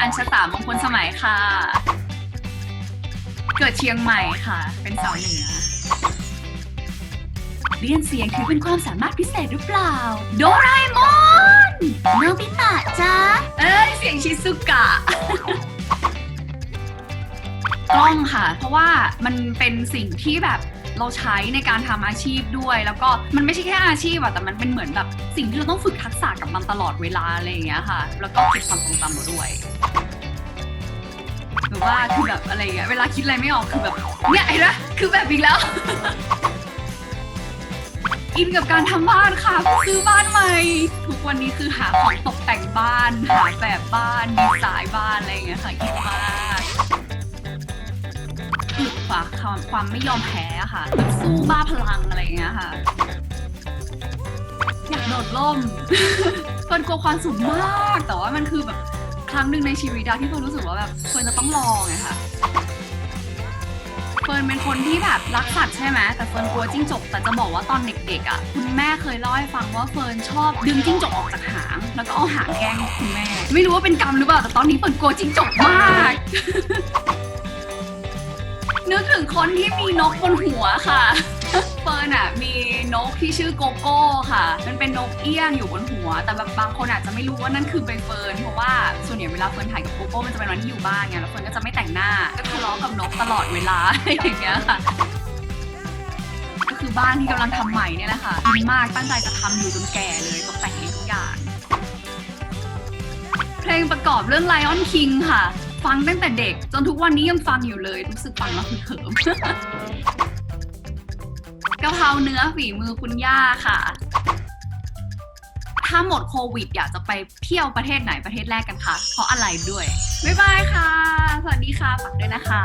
อัญชสามงคลสมัยค่ะ เกิดเชียงใหม่ค่ะ เป็นสาวเหนือ เรียนเสียงถือเป็นความสามารถพิเศษหรือเปล่า โดราเอมอนโนบิตะจ้าเอ้ย เสียงชิซุกะ กล้องค่ะ เพราะว่ามันเป็นสิ่งที่แบบเราใช้ในการทำอาชีพด้วย แล้วก็มันไม่ใช่แค่อาชีพอะแต่มันเป็นเหมือนแบบสิ่งที่เราต้องฝึกทักษะกับมันตลอดเวลาอะไรอย่างเงี้ยค่ะ แล้วก็เก็บความทรงจำมาด้วยหรือว่าคือแบบอะไรเงี้ยเวลาคิดอะไรไม่ออกคือแบบเนี่ยไอ้นะคือแบบอีกแล้ว อินกับการทำบ้านค่ะซื้อบ้านใหม่ทุกวันนี้คือหาของตกแต่งบ้านหาแบบบ้านดีไซน์บ้านอะไรอย่างเงี้ยค่ะอินมากะความความไม่ยอมแพ้อะค่ะสู้บ้าพลังอะไรอย่างเงี้ยค่ะ อยากโดดร่ม เฟิร์นกลัวความสูงมาก แต่ว่ามันคือแบบครั้งหนึ่งในชีวิตอะที่เฟิร์นรู้สึกว่าแบบเฟิร์นจะต้องลองไงค่ะเฟิร์นเป็นคนที่แบบรักสัตว์ใช่ไหมแต่เฟิร์นกลัวจิ้งจก แต่จะบอกว่าตอนเด็กๆอะคุณแม่เคยเล่าให้ฟังว่าเฟิร์นชอบดึงจิ้งจกออกจากหาง แล้วก็เอาหางแกล้งคุณแม่ ไม่รู้ว่าเป็นกรรมหรือเปล่าแต่ตอนนี้เฟิร์นกลัวจิ้งจกมาก คนที่มีนกบนหัวค่ะ เฟิร์นอะมีนกที่ชื่อโกโก้ค่ะ มันเป็นนกเอี้ยงอยู่บนหัว แต่แบบบางคนอาจจะไม่รู้ว่านั่นคือใบเฟิร์นเพราะว่าส่วนใหญ่เวลาเฟิร์นถ่ายกับโกโก้มันจะเป็นวันที่อยู่บ้านไงแล้วเฟิร์นก็จะไม่แต่งหน้าก็ทะเลาะกับนกตลอดเวลาอย่างเงี้ยค่ะก็คือบ้านที่กำลังทำใหม่เนี่ยแหละค่ะดีมากตั้งใจจะทำอยู่จนแก่เลยตกแต่งเองทุกอย่าง เพลงประกอบเรื่อง Lion King ค่ะ ฟังตั้งแต่เด็ก จนทุกวันนี้ยังฟังอยู่เลยรู้สึกฟังแล้วคือเขิมกะเพราเนื้อฝีมือคุณย่าค่ะ ถ้าหมดโควิด อยากจะไปเที่ยวประเทศไหนประเทศแรกกันคะเพราะอะไรด้วย บ๊ายบายค่ะ สวัสดีค่ะฝากด้วยนะคะ